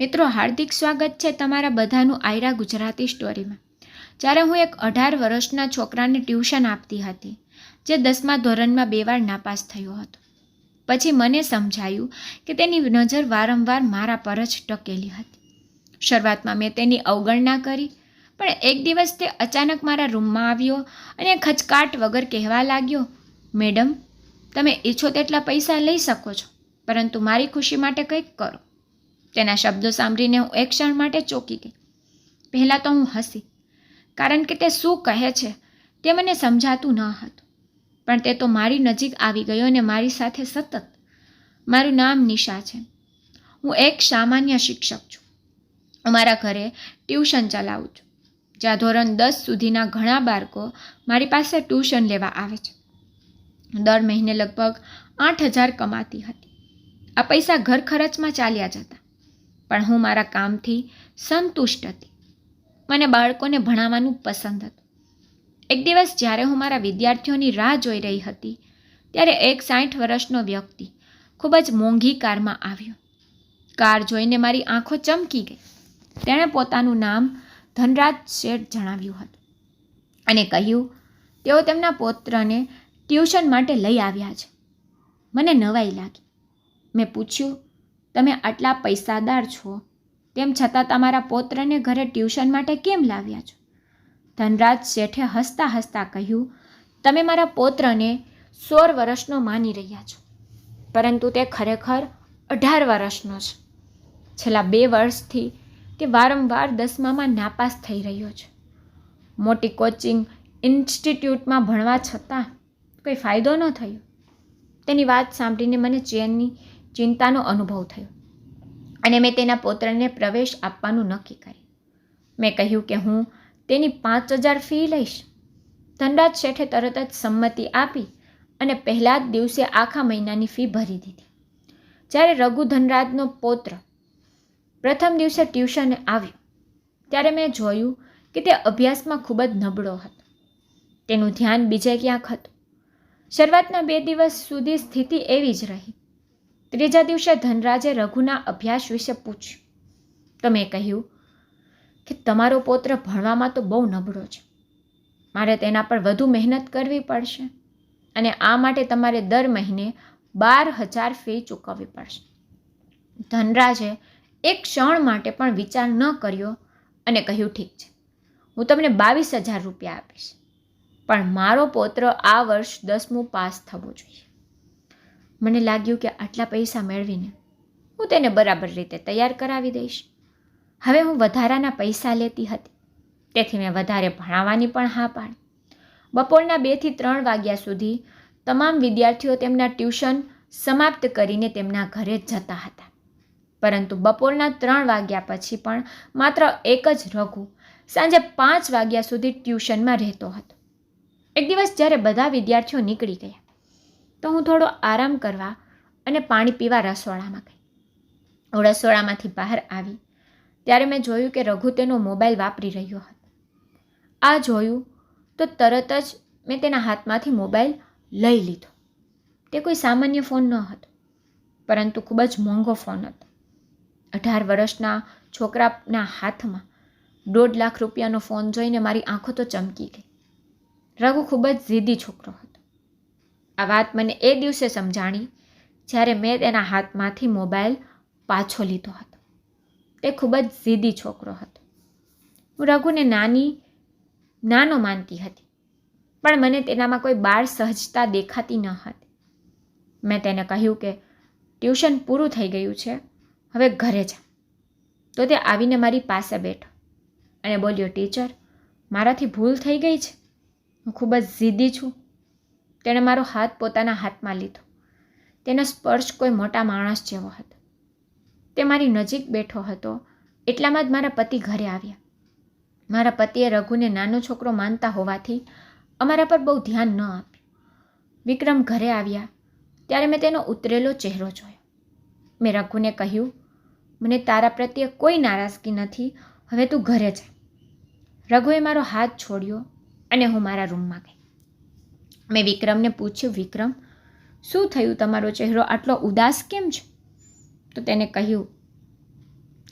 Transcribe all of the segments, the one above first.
મિત્રો, હાર્દિક સ્વાગત છે તમારા બધાનું આયરા ગુજરાતી સ્ટોરીમાં. જ્યારે હું એક અઢાર વર્ષના છોકરાને ટ્યુશન આપતી હતી, જે દસમા ધોરણમાં બે વાર નાપાસ થયો હતો. પછી મને સમજાયું કે તેની નજર વારંવાર મારા પર જ ટકેલી હતી. શરૂઆતમાં મેં તેની અવગણના કરી, પણ એક દિવસ તે અચાનક મારા રૂમમાં આવ્યો અને ખચકાટ વગર કહેવા લાગ્યો, મેડમ, તમે ઈચ્છો તેટલા પૈસા લઈ શકો છો, પરંતુ મારી ખુશી માટે કંઈક કરો. તેના શબ્દો સાંભળીને હું એક ક્ષણ માટે ચોંકી ગઈ. પહેલાં તો હું હસી, કારણ કે તે શું કહે છે તે મને સમજાતું ન હતું. પણ તે તો મારી નજીક આવી ગયો અને મારી સાથે સતત. મારું નામ નિશા છે. હું એક સામાન્ય શિક્ષક છું. અમારા ઘરે ટ્યુશન ચલાવું છું. જ્યાં ધોરણ દસ સુધીના ઘણા બાળકો મારી પાસે ટ્યુશન લેવા આવે છે. દર મહિને લગભગ આઠ હજાર કમાતી હતી. આ પૈસા ઘર ખર્ચમાં ચાલ્યા જતા. પણ હું મારા કામથી સંતુષ્ટ હતી. મને બાળકોને ભણાવવાનું પસંદ હતું. એક દિવસ જ્યારે હું મારા વિદ્યાર્થીઓની રાહ જોઈ રહી હતી, ત્યારે એક સાઠ વર્ષનો વ્યક્તિ ખૂબ જ મોંઘી કારમાં આવ્યો. કાર જોઈને મારી આંખો ચમકી ગઈ. તેણે પોતાનું નામ ધનરાજ શેઠ જણાવ્યું હતું અને કહ્યું, તેઓ તેમના પૌત્રને ટ્યુશન માટે લઈ આવ્યા છે. મને નવાઈ લાગી. મેં પૂછ્યું તમે આટલા પૈસાદાર છો. તેમ છતાં તમારા પૌત્રને ઘરે ટ્યુશન માટે કેમ લાવ્યા છો? ધનરાજ શેઠે હસતા હસતા કહ્યું, તમે મારા પૌત્રને સોળ વર્ષનો માની રહ્યા છો, પરંતુ તે ખરેખર અઢાર વર્ષનો છે. છેલ્લા બે વર્ષથી તે વારંવાર દસમામાં નાપાસ થઈ રહ્યો છે. મોટી કોચિંગ ઇન્સ્ટિટ્યૂટમાં ભણવા છતાં કોઈ ફાયદો ન થયો. તેની વાત સાંભળીને મને ચેનની ચિંતાનો અનુભવ થયો. અને મેં તેના પૌત્રને પ્રવેશ આપવાનું નક્કી કર્યું. મેં કહ્યું કે હું તેની પાંચ હજાર ફી લઈશ. ધનરાજ શેઠે તરત જ સંમતિ આપી અને પહેલા જ દિવસે આખા મહિનાની ફી ભરી દીધી. જ્યારે રઘુ ધનરાજનો પૌત્ર પ્રથમ દિવસે ટ્યુશને આવ્યો, ત્યારે મેં જોયું કે તે અભ્યાસમાં ખૂબ જ નબળો હતો. તેનું ધ્યાન બીજે ક્યાંક હતું. શરૂઆતના બે દિવસ સુધી સ્થિતિ એવી જ રહી. ત્રીજા દિવસે ધનરાજે રઘુના અભ્યાસ વિશે પૂછ્યું. તો મેં કહ્યું કે તમારો પૌત્ર ભણવામાં તો બહુ નબળો છે. મારે તેના પર વધુ મહેનત કરવી પડશે અને આ માટે તમારે દર મહિને બાર હજાર ફી ચૂકવવી પડશે. ધનરાજે એક ક્ષણ માટે પણ વિચાર ન કર્યો અને કહ્યું, ઠીક છે, હું તમને બાવીસ હજાર રૂપિયા આપીશ. પણ મારો પૌત્ર આ વર્ષ દસમું પાસ થવું જોઈએ. મને લાગ્યું કે આટલા પૈસા મેળવીને હું તેને બરાબર રીતે તૈયાર કરાવી દઈશ. હવે હું વધારાના પૈસા લેતી હતી. તેથી મેં વધારે ભણાવવાની પણ હા પાડી. બપોરના બેથી ત્રણ વાગ્યા સુધી તમામ વિદ્યાર્થીઓ તેમના ટ્યુશન સમાપ્ત કરીને તેમના ઘરે જતા હતા. પરંતુ બપોરના ત્રણ વાગ્યા પછી પણ માત્ર એક જ રઘુ સાંજે પાંચ વાગ્યા સુધી ટ્યુશનમાં રહેતો હતો. એક દિવસ જ્યારે બધા વિદ્યાર્થીઓ નીકળી ગયા તો હું થોડો આરામ કરવા અને પાણી પીવા રસોડામાં ગઈ. રસોડામાંથી બહાર આવી, ત્યારે મેં જોયું કે રઘુ તેનો મોબાઈલ વાપરી રહ્યો હતો. આ જોયું તો તરત જ મેં તેના હાથમાંથી મોબાઈલ લઈ લીધો. તે કોઈ સામાન્ય ફોન ન હતો પરંતુ ખૂબ જ મોંઘો ફોન હતો. અઢાર વર્ષના છોકરાના હાથમાં દોઢ લાખ રૂપિયાનો ફોન જોઈને મારી આંખો તો ચમકી ગઈ. રઘુ ખૂબ જ જીદી છોકરો હતો. આ વાત મને એ દિવસે સમજાણી જ્યારે મેં તેના હાથમાંથી મોબાઈલ પાછો લીધો હતો. તે ખૂબ જ જીદી છોકરો હતો. હું રઘુને નાની, નાનો માનતી હતી, પણ મને તેનામાં કોઈ બાળ સહજતા દેખાતી ન હતી. મેં તેને કહ્યું કે, ટ્યુશન પૂરું થઈ ગયું છે, હવે ઘરે જા. તો તે આવીને મારી પાસે બેઠો અને બોલ્યો, ટીચર, મારાથી ભૂલ થઈ ગઈ છે? હું ખૂબ જ જીદી છું તેણે મારો હાથ પોતાના હાથમાં લીધો. તેનો સ્પર્શ કોઈ મોટા માણસ જેવો હતો. તે મારી નજીક બેઠો હતો. એટલામાં જ મારા પતિ ઘરે આવ્યા. મારા પતિએ રઘુને નાનો છોકરો માનતા હોવાથી અમારા પર બહુ ધ્યાન ન આપ્યું. વિક્રમ ઘરે આવ્યા. ત્યારે મેં તેનો ઉતરેલો ચહેરો જોયો. મેં રઘુને કહ્યું, મને તારા પ્રત્યે કોઈ નારાજગી નથી. હવે તું ઘરે જા. રઘુએ મારો હાથ છોડ્યો અને હું મારા રૂમમાં ગઈ. મેં વિક્રમને પૂછ્યું, વિક્રમ, શું થયું? તમારો ચહેરો આટલો ઉદાસ કેમ છે? તો તેને કહ્યું,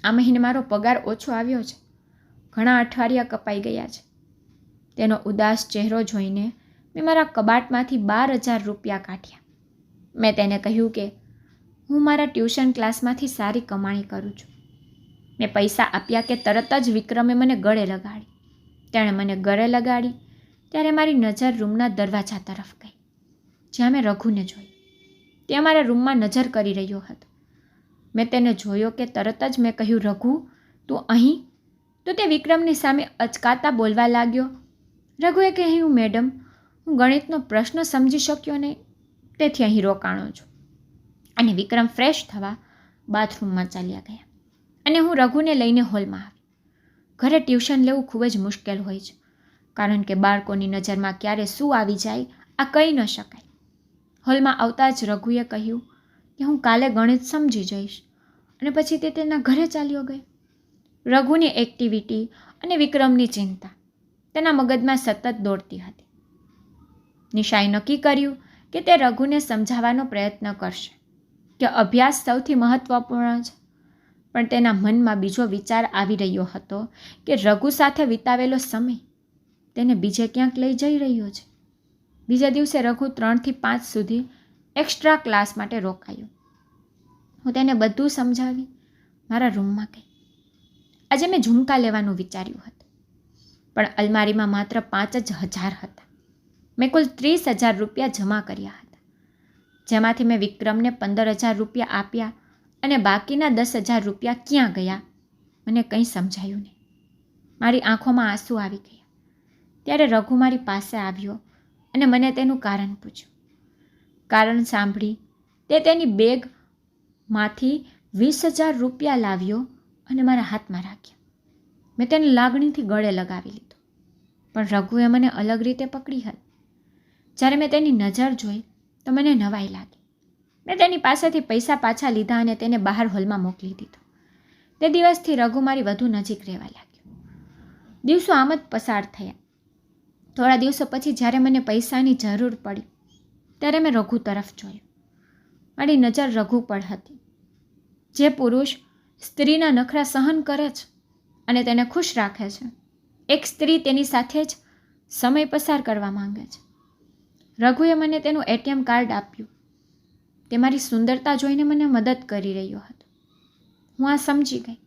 આ મહિને મારો પગાર ઓછો આવ્યો છે. ઘણા અઠવાડિયા કપાઈ ગયા છે. તેનો ઉદાસ ચહેરો જોઈને મેં મારા કબાટમાંથી બાર હજાર રૂપિયા કાઢ્યા. મેં તેને કહ્યું કે, હું મારા ટ્યુશન ક્લાસમાંથી સારી કમાણી કરું છું. મેં પૈસા આપ્યા કે તરત જ વિક્રમે મને ગળે લગાડી. તેણે મને ગળે લગાડી ત્યારે મારી નજર રૂમના દરવાજા તરફ ગઈ, જ્યાં મેં રઘુને જોયું. તે અમારા રૂમમાં નજર કરી રહ્યો હતો. મેં તેને જોયો કે તરત જ મેં કહ્યું, રઘુ, તું અહીં? તો તે વિક્રમની સામે અચકાતા બોલવા લાગ્યો. રઘુએ કહ્યું, મેડમ, હું ગણિતનો પ્રશ્ન સમજી શક્યો નહીં, તેથી અહીં રોકાણો છું. અને વિક્રમ ફ્રેશ થવા બાથરૂમમાં ચાલ્યા ગયા. અને હું રઘુને લઈને હોલમાં આવી. ઘરે ટ્યુશન લેવું ખૂબ જ મુશ્કેલ હોય છે. કારણ કે બાળકોની નજરમાં ક્યારે શું આવી જાય, આ કહી ન શકાય. હોલમાં આવતા જ રઘુએ કહ્યું કે હું કાલે ગણિત સમજી જઈશ અને પછી તે તેના ઘરે ચાલ્યો ગયો. રઘુની એક્ટિવિટી અને વિક્રમની ચિંતા તેના મગજમાં સતત દોડતી હતી. નિશાએ નક્કી કર્યું કે તે રઘુને સમજાવવાનો પ્રયત્ન કરશે કે અભ્યાસ સૌથી મહત્વપૂર્ણ છે. પણ તેના મનમાં બીજો વિચાર આવી રહ્યો હતો કે રઘુ સાથે વિતાવેલો સમય તેને બીજે ક્યાંક લઈ જઈ રહ્યો છે. બીજા દિવસે રઘુ ત્રણથી પાંચ સુધી એક્સ્ટ્રા ક્લાસ માટે રોકાયો. હું તેને બધું સમજાવી મારા રૂમમાં ગઈ. આજે મેં ઝુમકા લેવાનું વિચાર્યું હતું. પણ અલમારીમાં માત્ર પાંચ જ હજાર હતા. મેં કુલ ત્રીસ હજાર રૂપિયા જમા કર્યા હતા. જેમાંથી મેં વિક્રમને પંદર હજાર રૂપિયા આપ્યા અને બાકીના દસ હજાર રૂપિયા ક્યાં ગયા, મને કંઈ સમજાયું નહીં. મારી આંખોમાં આંસુ આવી ગયા ત્યારે રઘુ મારી પાસે આવ્યો અને મને તેનું કારણ પૂછ્યું. કારણ સાંભળી, તે તેની બેગમાંથી વીસ હજાર રૂપિયા લાવ્યો અને મારા હાથમાં રાખ્યા. મેં તેને લાગણીથી ગળે લગાવી લીધો, પણ રઘુએ મને અલગ રીતે પકડી હતી. જ્યારે મેં તેની નજર જોઈ, તો મને નવાઈ લાગી. મેં તેની પાસેથી પૈસા પાછા લીધા અને તેને બહાર હોલમાં મોકલી દીધો. તે દિવસથી રઘુ મારી વધુ નજીક રહેવા લાગ્યો. દિવસો આમ જ પસાર થયા. થોડા દિવસો પછી જ્યારે મને પૈસાની જરૂર પડી, ત્યારે મેં રઘુ તરફ જોયું. મારી નજર રઘુ પર હતી. જે પુરુષ સ્ત્રીના નખરા સહન કરે છે અને તેને ખુશ રાખે છે, એક સ્ત્રી તેની સાથે જ સમય પસાર કરવા માંગે છે. રઘુએ મને તેનું એટીએમ કાર્ડ આપ્યું. તે મારી સુંદરતા જોઈને મને મદદ કરી રહ્યો હતો. હું આ સમજી ગઈ.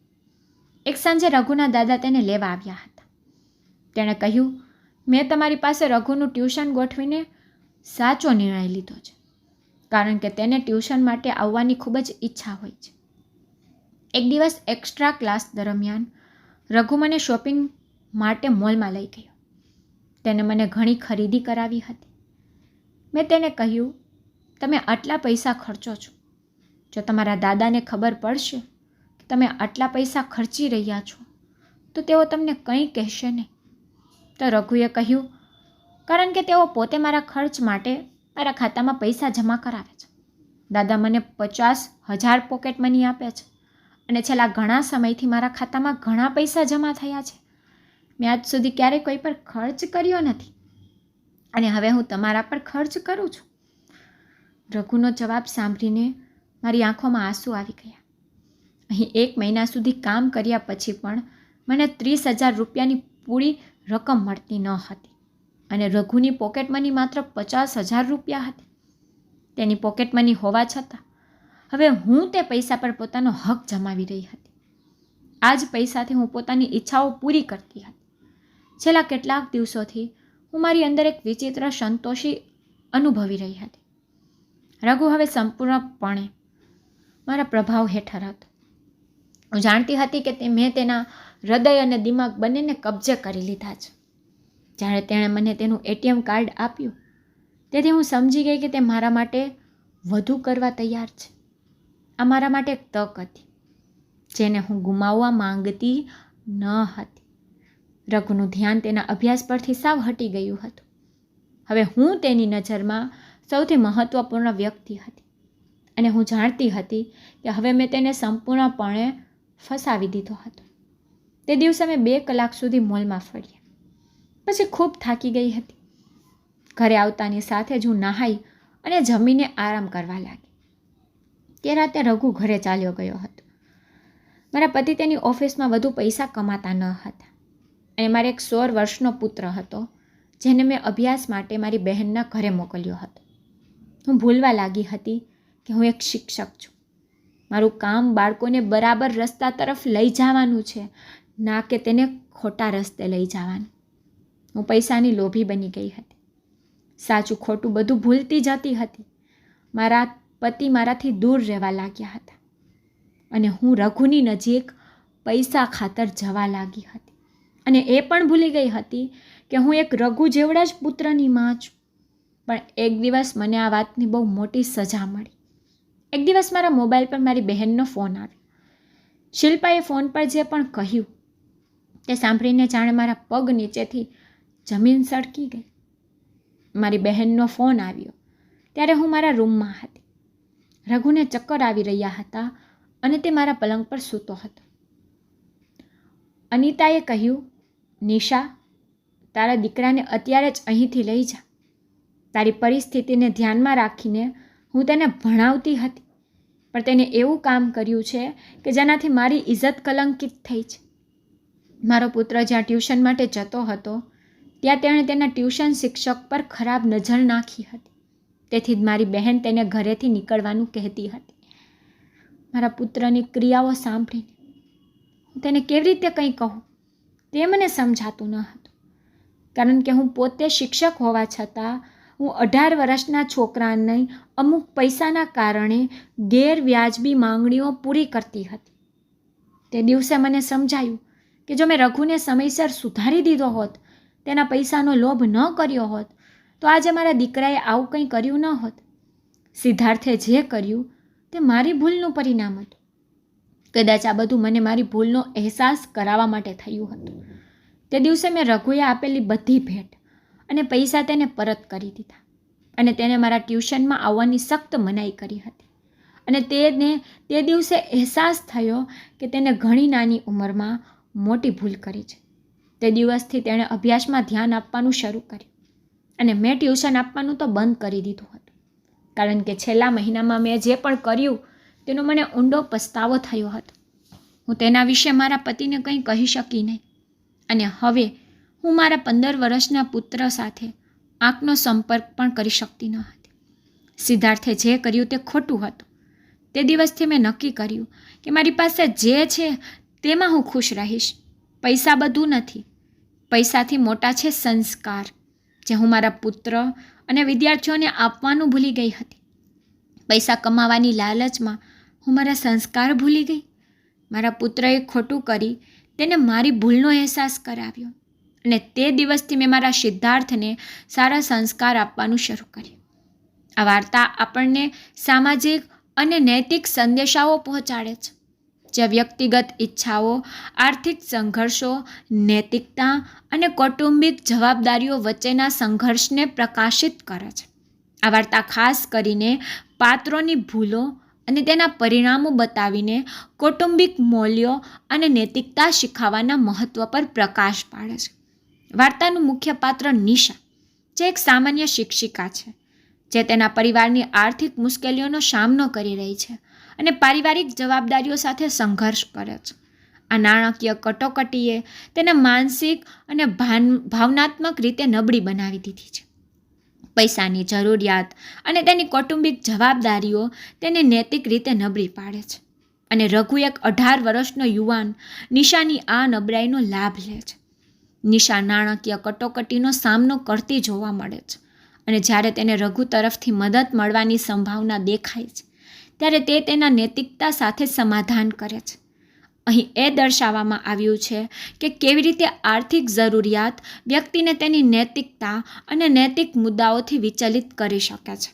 એક સાંજે રઘુના દાદા તેને લેવા આવ્યા હતા. તેણે કહ્યું મેં તમારી પાસે રઘુનું ટ્યુશન ગોઠવીને સાચો નિર્ણય લીધો છે, કારણ કે તેને ટ્યુશન માટે આવવાની ખૂબ જ ઈચ્છા હોય છે. એક દિવસ એક્સ્ટ્રા ક્લાસ દરમિયાન રઘુ મને શોપિંગ માટે મોલમાં લઈ ગયો. તેને મને ઘણી ખરીદી કરાવી હતી. મેં તેને કહ્યું, તમે આટલા પૈસા ખર્ચો છો. જો તમારા દાદાને ખબર પડશે કે તમે આટલા પૈસા ખર્ચી રહ્યા છો, તો તેઓ તમને કંઈ કહેશે નહીં. તો રઘુએ કહ્યું, કારણ કે તેઓ પોતે મારા ખર્ચ માટે મારા ખાતામાં પૈસા જમા કરાવે છે. દાદા મને પચાસ હજાર પોકેટ મની આપે છે અને છેલ્લા ઘણા સમયથી મારા ખાતામાં ઘણા પૈસા જમા થયા છે. મેં આજ સુધી ક્યારેય કોઈ પર ખર્ચ કર્યો નથી અને હવે હું તમારા પર ખર્ચ કરું છું. રઘુનો જવાબ સાંભળીને મારી આંખોમાં આંસુ આવી ગયા. અહીં એક મહિના સુધી કામ કર્યા પછી પણ મને ત્રીસ હજાર રૂપિયાની પૂરી રકમ મળતી ન હતી અને રઘુની પોકેટ મની માત્ર પચાસ હજાર રૂપિયા હતી. તેની પોકેટ મની હોવા છતાં હવે હું તે પૈસા પર પોતાનો હક જમાવી રહી હતી. આ જ પૈસાથી હું પોતાની ઈચ્છાઓ પૂરી કરતી હતી. છેલ્લા કેટલાક દિવસોથી હું મારી અંદર એક વિચિત્ર સંતોષી અનુભવી રહી હતી. રઘુ હવે સંપૂર્ણપણે મારા પ્રભાવ હેઠળ હતો. હું જાણતી હતી કે તે મેં તેના હૃદય અને દિમાગ બંનેને કબજે કરી લીધા છે. જ્યારે તેણે મને તેનું એટીએમ કાર્ડ આપ્યું, તેથી હું સમજી ગઈ કે તે મારા માટે વધુ કરવા તૈયાર છે. આ મારા માટે એક તક હતી, જેને હું ગુમાવવા માંગતી ન હતી. રઘુનું ધ્યાન તેના અભ્યાસ પરથી સાવ હટી ગયું હતું. હવે હું તેની નજરમાં સૌથી મહત્ત્વપૂર્ણ વ્યક્તિ હતી અને હું જાણતી હતી કે હવે મેં તેને સંપૂર્ણપણે ફસાવી દીધો હતો. તે દિવસે મેં બે કલાક સુધી મોલમાં ફર્યા. પછી ખૂબ થાકી ગઈ હતી. ઘરે આવતાની સાથે જ હું નહાઈ અને જમીને આરામ કરવા લાગી. તે રાતે રઘુ ઘરે ચાલ્યો ગયો હતો. મારા પતિ તેની ઓફિસમાં વધુ પૈસા કમાતા ન હતા. અને મારે એક સોળ વર્ષનો પુત્ર હતો, જેને મેં અભ્યાસ માટે મારી બહેનના ઘરે મોકલ્યો હતો. હું ભૂલવા લાગી હતી કે હું એક શિક્ષક છું. મારું કામ બાળકોને બરાબર રસ્તા તરફ લઈ જવાનું છે ના કે તેને ખોટા રસ્તે લઈ જવાનું. હું પૈસાની લોભી બની ગઈ હતી. સાચું ખોટું બધું ભૂલતી જતી હતી. મારા પતિ મારાથી દૂર રહેવા લાગ્યા હતા. અને હું રઘુની નજીક પૈસા ખાતર જવા લાગી હતી. અને એ પણ ભૂલી ગઈ હતી કે હું એક રઘુ જેવડા જ પુત્રની માં છું. પણ એક દિવસ મને આ વાતની બહુ મોટી સજા મળી. એક દિવસ મારા મોબાઈલ પર મારી બહેનનો ફોન આવ્યો. શિલ્પાએ ફોન પર જે પણ કહ્યું તે સાંભળીને જાણે મારા પગ નીચેથી જમીન સળકી ગઈ. મારી બહેનનો ફોન આવ્યો. ત્યારે હું મારા રૂમમાં હતી. રઘુને ચક્કર આવી રહ્યા હતા અને તે મારા પલંગ પર સૂતો હતો. અનિતાએ કહ્યું, નિશા, તારા દીકરાને અત્યારે જ અહીંથી લઈ જા. તારી પરિસ્થિતિને ધ્યાનમાં રાખીને હું તેને ભણાવતી હતી, પણ તેને એવું કામ કર્યું છે કે જેનાથી મારી ઇજ્જત કલંકિત થઈ છે. મારો પુત્ર જ્યાં ટ્યુશન માટે જતો હતો, ત્યાં તેણે તેના ટ્યુશન શિક્ષક પર ખરાબ નજર નાખી હતી. તેથી જ મારી બહેન તેને ઘરેથી નીકળવાનું કહેતી હતી. મારા પુત્રની ક્રિયાઓ સાંભળીને હું તેને કેવી રીતે કંઈ કહું, તે મને સમજાતું ન હતું. કારણ કે હું પોતે શિક્ષક હોવા છતાં, હું અઢાર વર્ષના છોકરાને અમુક પૈસાના કારણે ગેરવ્યાજબી માંગણીઓ પૂરી કરતી હતી. તે દિવસે મને સમજાયું કે જો મેં રઘુને સમયસર સુધારી દીધો હોત, તેના પૈસાનો લોભ ન કર્યો હોત, તો આજે મારા દીકરાએ આવું કંઈ કર્યું ન હોત. સિદ્ધાર્થે જે કર્યું, તે મારી ભૂલનું પરિણામ હતું. કદાચ આ બધું મને મારી ભૂલનો અહેસાસ કરાવવા માટે થયું હતું. તે દિવસે મેં રઘુએ આપેલી બધી ભેટ અને પૈસા તેને પરત કરી દીધા અને તેને મારા ટ્યુશનમાં આવવાની સખ્ત મનાઈ કરી હતી. અને તેને તે દિવસે અહેસાસ થયો કે તેને ઘણી નાની ઉંમરમાં મોટી ભૂલ કરી છે. તે દિવસથી તેણે અભ્યાસમાં ધ્યાન આપવાનું શરૂ કર્યું અને મેં ટ્યુશન આપવાનું તો બંધ કરી દીધું હતું. કારણ કે છેલ્લા મહિનામાં મેં જે પણ કર્યું, તેનો મને ઊંડો પસ્તાવો થયો હતો. હું તેના વિશે મારા પતિને કંઈ કહી શકી નહીં. અને હવે હું મારા પંદર વર્ષના પુત્ર સાથે આંખનો સંપર્ક પણ કરી શકતી ન હતી. સિદ્ધાર્થે જે કર્યું તે ખોટું હતું. તે દિવસથી મેં નક્કી કર્યું કે મારી પાસે જે છે તેમાં હું ખુશ રહીશ. પૈસા બધું નથી. પૈસાથી મોટા છે સંસ્કાર, જે હું મારા પુત્ર અને વિદ્યાર્થીઓને આપવાનું ભૂલી ગઈ હતી. પૈસા કમાવાની લાલચમાં હું મારા સંસ્કાર ભૂલી ગઈ. મારા પુત્રએ ખોટું કરી તેને મારી ભૂલનો અહેસાસ કરાવ્યો અને તે દિવસથી મેં મારા સિદ્ધાર્થને સારા સંસ્કાર આપવાનું શરૂ કર્યું. આ વાર્તા આપણને સામાજિક અને નૈતિક સંદેશાઓ પહોંચાડે છે. જે વ્યક્તિગત ઈચ્છાઓ, આર્થિક સંઘર્ષો, નૈતિકતા અને કૌટુંબિક જવાબદારીઓ વચ્ચેના સંઘર્ષને પ્રકાશિત કરે છે. આ વાર્તા ખાસ કરીને પાત્રોની ભૂલો અને તેના પરિણામો બતાવીને કૌટુંબિક મૂલ્યો અને નૈતિકતા શીખવવાના મહત્ત્વ પર પ્રકાશ પાડે છે. વાર્તાનું મુખ્ય પાત્ર નિશા, જે એક સામાન્ય શિક્ષિકા છે, જે તેના પરિવારની આર્થિક મુશ્કેલીઓનો સામનો કરી રહી છે અને પારિવારિક જવાબદારીઓ સાથે સંઘર્ષ કરે છે. આ નાણાકીય કટોકટીએ તેને માનસિક અને ભાન, ભાવનાત્મક રીતે નબળી બનાવી દીધી છે. પૈસાની જરૂરિયાત અને તેની કૌટુંબિક જવાબદારીઓ તેને નૈતિક રીતે નબળી પાડે છે અને રઘુ એક અઢાર વર્ષનો યુવાન નિશાની આ નબળાઈનો લાભ લે છે. નિશા નાણાકીય કટોકટીનો સામનો કરતી જોવા મળે છે અને જ્યારે તેને રઘુ તરફથી મદદ મળવાની સંભાવના દેખાય છે ત્યારે તે તેના નૈતિકતા સાથે સમાધાન કરે છે. અહીં એ દર્શાવવામાં આવ્યું છે કે કેવી રીતે આર્થિક જરૂરિયાત વ્યક્તિને તેની નૈતિકતા અને નૈતિક મુદ્દાઓથી વિચલિત કરી શકે છે.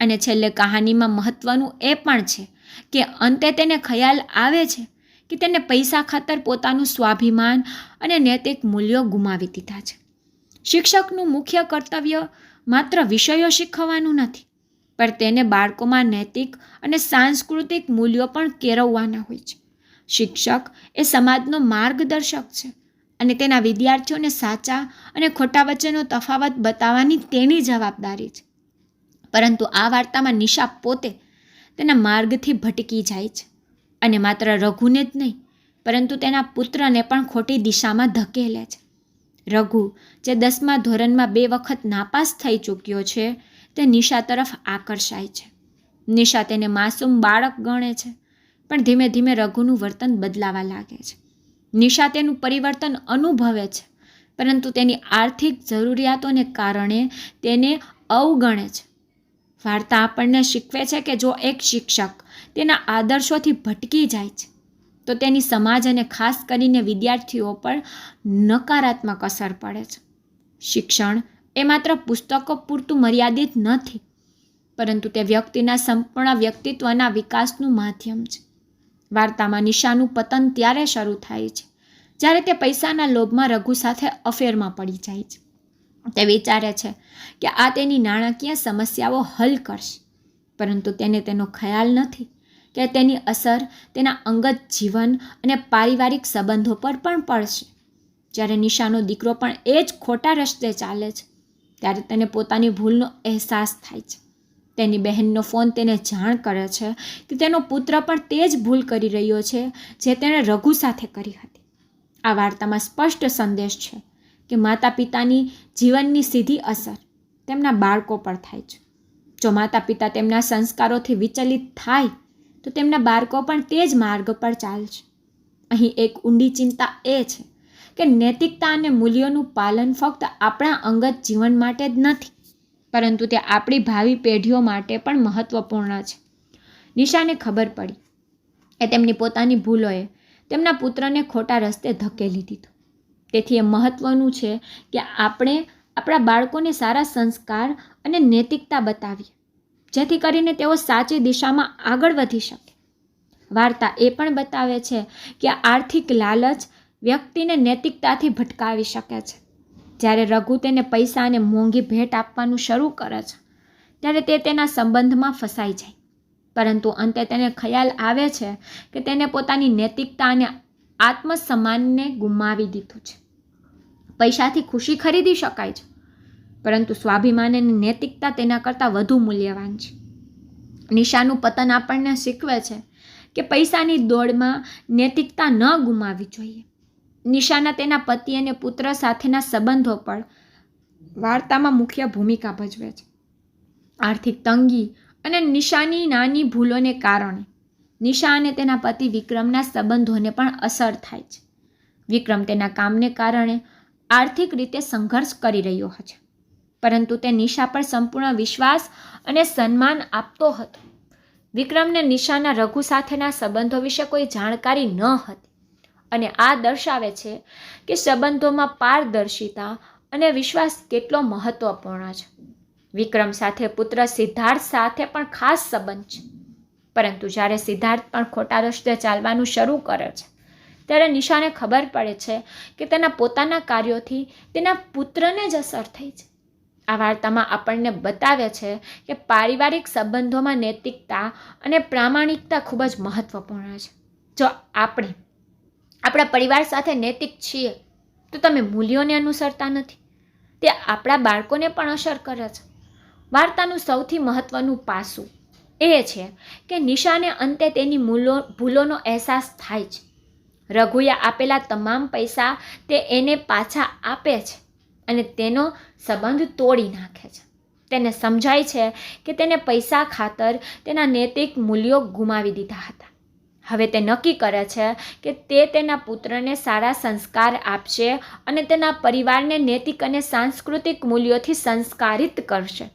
અને છેલ્લે કહાનીમાં મહત્ત્વનું એ પણ છે કે અંતે તેને ખ્યાલ આવે છે કે તેને પૈસા ખાતર પોતાનું સ્વાભિમાન અને નૈતિક મૂલ્યો ગુમાવી દીધા છે. શિક્ષકનું મુખ્ય કર્તવ્ય માત્ર વિષયો શીખવવાનું નથી પણ તેને બાળકોમાં નૈતિક અને સાંસ્કૃતિક મૂલ્યો પણ કેળવવાના હોય છે. શિક્ષક એ સમાજનો માર્ગદર્શક છે અને તેના વિદ્યાર્થીઓને સાચા અને ખોટા વચ્ચેનો તફાવત બતાવવાની તેની જવાબદારી છે. પરંતુ આ વાર્તામાં નિશા પોતે તેના માર્ગથી ભટકી જાય છે અને માત્ર રઘુને જ નહીં, પરંતુ તેના પુત્રને પણ ખોટી દિશામાં ધકેલે છે. રઘુ, જે દસમા ધોરણમાં બે વખત નાપાસ થઈ ચૂક્યો છે તે નિશા તરફ આકર્ષાય છે. નિશા તેને માસૂમ બાળક ગણે છે, પણ ધીમે ધીમે રઘુનું વર્તન બદલાવા લાગે છે. નિશા તેનું પરિવર્તન અનુભવે છે, પરંતુ તેની આર્થિક જરૂરિયાતોને કારણે તેને અવગણે છે. વાર્તા આપણને શીખવે છે કે જો એક શિક્ષક તેના આદર્શોથી ભટકી જાય છે, તો તેની સમાજ અને ખાસ કરીને વિદ્યાર્થીઓ પર નકારાત્મક અસર પડે છે. શિક્ષણ એ માત્ર પુસ્તકો પૂરતું મર્યાદિત નથી, પરંતુ તે વ્યક્તિના સંપૂર્ણ વ્યક્તિત્વના વિકાસનું માધ્યમ છે. વાર્તામાં નિશાનું પતન ત્યારે શરૂ થાય છે, જ્યારે તે પૈસાના લોભમાં રઘુ સાથે અફેરમાં પડી જાય છે. તે વિચારે છે કે આ તેની નાણાકીય સમસ્યાઓ હલ કરશે, પરંતુ તેને તેનો ખ્યાલ નથી કે તેની અસર તેના અંગત જીવન અને પારિવારિક સંબંધો પર પણ પડશે. જ્યારે નિશાનો દીકરો પણ એ જ ખોટા રસ્તે ચાલે છે ત્યારે તેને પોતાની ભૂલનો અહેસાસ થાય છે. તેની બહેનનો ફોન તેને જાણ કરે છે કે તેનો પુત્ર પણ તે જ ભૂલ કરી રહ્યો છે જે તેણે રઘુ સાથે કરી હતી. આ વાર્તામાં સ્પષ્ટ સંદેશ છે કે માતા પિતાની જીવનની સીધી અસર તેમના બાળકો પર થાય છે. જો માતા પિતા તેમના સંસ્કારોથી વિચલિત થાય, તો તેમના બાળકો પણ તે જ માર્ગ પર ચાલશે. અહીં એક ઊંડી ચિંતા એ છે કે નૈતિકતા અને મૂલ્યોનું પાલન ફક્ત આપણા અંગત જીવન માટે જ નથી, પરંતુ તે આપણી ભાવિ પેઢીઓ માટે પણ મહત્વપૂર્ણ છે. નિશાને ખબર પડી એ તેમની પોતાની ભૂલોએ તેમના પુત્રને ખોટા રસ્તે ધકેલી દીધો. તેથી એ મહત્વનું છે કે આપણે આપણા બાળકોને સારા સંસ્કાર અને નૈતિકતા બતાવીએ, જેથી કરીને તેઓ સાચી દિશામાં આગળ વધી શકે. વાર્તા એ પણ બતાવે છે કે આર્થિક લાલચ વ્યક્તિને નૈતિકતાથી ભટકાવી શકે છે. જ્યારે રઘુ તેને પૈસા અને મોંઘી ભેટ આપવાનું શરૂ કરે છે, ત્યારે તે તેના સંબંધમાં ફસાઈ જાય. પરંતુ અંતે તેને ખ્યાલ આવે છે કે તેને પોતાની નૈતિકતા અને આત્મસન્માનને ગુમાવી દીધું છે. પૈસાથી ખુશી ખરીદી શકાય છે, પરંતુ સ્વાભિમાન અને નૈતિકતા તેના કરતાં વધુ મૂલ્યવાન છે. નિશાનું પતન આપણને શીખવે છે કે પૈસાની દોડમાં નૈતિકતા ન ગુમાવી જોઈએ. નિશાના તેના પતિ અને પુત્ર સાથેના સંબંધો પણ વાર્તામાં મુખ્ય ભૂમિકા ભજવે છે. આર્થિક તંગી અને નિશાની નાની ભૂલોને કારણે નિશા અને તેના પતિ વિક્રમના સંબંધોને પણ અસર થાય છે. વિક્રમ તેના કામને કારણે આર્થિક રીતે સંઘર્ષ કરી રહ્યો છે પરંતુ તે નિશા પર સંપૂર્ણ વિશ્વાસ અને સન્માન આપતો હતો. વિક્રમને નિશાના રઘુ સાથેના સંબંધો વિશે કોઈ જાણકારી ન હતી. અને આ દર્શાવે છે કે સંબંધોમાં પારદર્શિતા અને વિશ્વાસ કેટલો મહત્વપૂર્ણ છે. વિક્રમ સાથે પુત્ર સિદ્ધાર્થ સાથે પણ ખાસ સંબંધ છે. પરંતુ જ્યારે સિદ્ધાર્થ પણ ખોટા રસ્તે ચાલવાનું શરૂ કરે છે, ત્યારે નિશાને ખબર પડે છે કે તેના પોતાના કાર્યોથી તેના પુત્રને જ અસર થઈ છે. આ વાર્તામાં આપણને બતાવે છે કે પારિવારિક સંબંધોમાં નૈતિકતા અને પ્રામાણિકતા ખૂબ જ મહત્વપૂર્ણ છે. જો આપણે આપણા પરિવાર સાથે નૈતિક છીએ, તો તમે મૂલ્યોને અનુસરતા નથી. તે આપણા બાળકોને પણ અસર કરે છે. વાર્તાનું સૌથી મહત્ત્વનું પાસું એ છે કે નિશાને અંતે તેની મૂલો, ભૂલોનો અહેસાસ થાય છે. રઘુએ આપેલા તમામ પૈસા તે એને પાછા આપે છે અને તેનો સંબંધ તોડી નાખે છે. તેને સમજાય છે કે તેને પૈસા ખાતર તેના નૈતિક મૂલ્યો ગુમાવી દીધા હતા. હવે તે નક્કી કરે છે કે તે તેના પુત્રને સારા સંસ્કાર આપશે અને તેના પરિવારને નૈતિક અને સાંસ્કૃતિક મૂલ્યોથી સંસ્કારિત કરશે.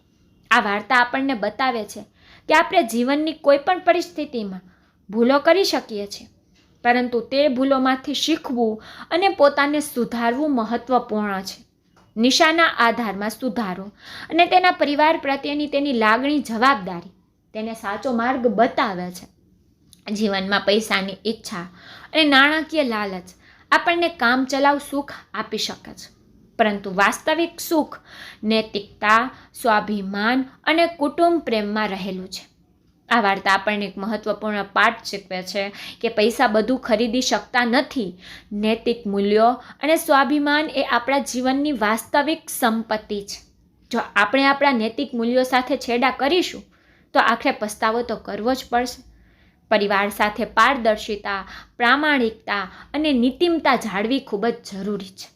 આ વાર્તા આપણને બતાવે છે કે આપણે જીવનની કોઈ પણ પરિસ્થિતિમાં ભૂલો કરી શકીએ છીએ, પરંતુ તે ભૂલોમાંથી શીખવું અને પોતાને સુધારવું મહત્વપૂર્ણ છે. નિશાના આધારમાં સુધારો અને તેના પરિવાર પ્રત્યેની તેની લાગણી જવાબદારી તેને સાચો માર્ગ બતાવે છે. જીવનમાં પૈસાની ઈચ્છા અને નાણાકીય લાલચ આપણને કામ ચલાવ સુખ આપી શકે છે. પરંતુ વાસ્તવિક સુખ નૈતિકતા, સ્વાભિમાન અને કુટુંબ પ્રેમમાં રહેલું છે. આ વાર્તા આપણને એક મહત્વપૂર્ણ પાઠ શીખવે છે કે પૈસા બધું ખરીદી શકતા નથી. નૈતિક મૂલ્યો અને સ્વાભિમાન એ આપણા જીવનની વાસ્તવિક સંપત્તિ છે. જો આપણે આપણા નૈતિક મૂલ્યો સાથે છેડા કરીશું, તો આખરે પસ્તાવો તો કરવો જ પડશે. પરિવાર સાથે પારદર્શિતા, પ્રામાણિકતા અને નીતિમતા જાળવી ખૂબ જ જરૂરી છે.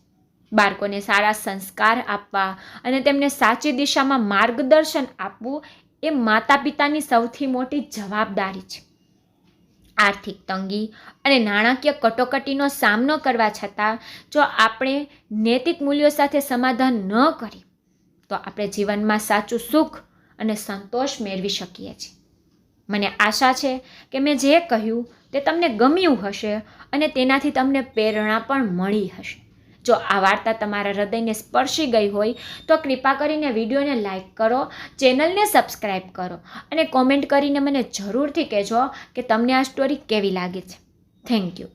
બાળકોને સારા સંસ્કાર આપવા અને તેમને સાચી દિશામાં માર્ગદર્શન આપવું એ માતા પિતાની સૌથી મોટી જવાબદારી છે. આર્થિક તંગી અને નાણાકીય કટોકટીનો સામનો કરવા છતાં જો આપણે નૈતિક મૂલ્યો સાથે સમાધાન ન કરીએ, તો આપણે જીવનમાં સાચું સુખ અને સંતોષ મેળવી શકીએ છીએ. મને આશા છે કે મેં જે કહ્યું તે તમને ગમ્યું હશે અને તેનાથી તમને પ્રેરણા પણ મળી હશે. જો આ વાર્તા તમારા હૃદયને સ્પર્શી ગઈ હોય, તો કૃપા કરીને વિડીયોને લાઇક કરો, ચેનલને સબસ્ક્રાઈબ કરો અને કોમેન્ટ કરીને મને જરૂરથી કહેજો કે તમને આ સ્ટોરી કેવી લાગે છે. Thank you.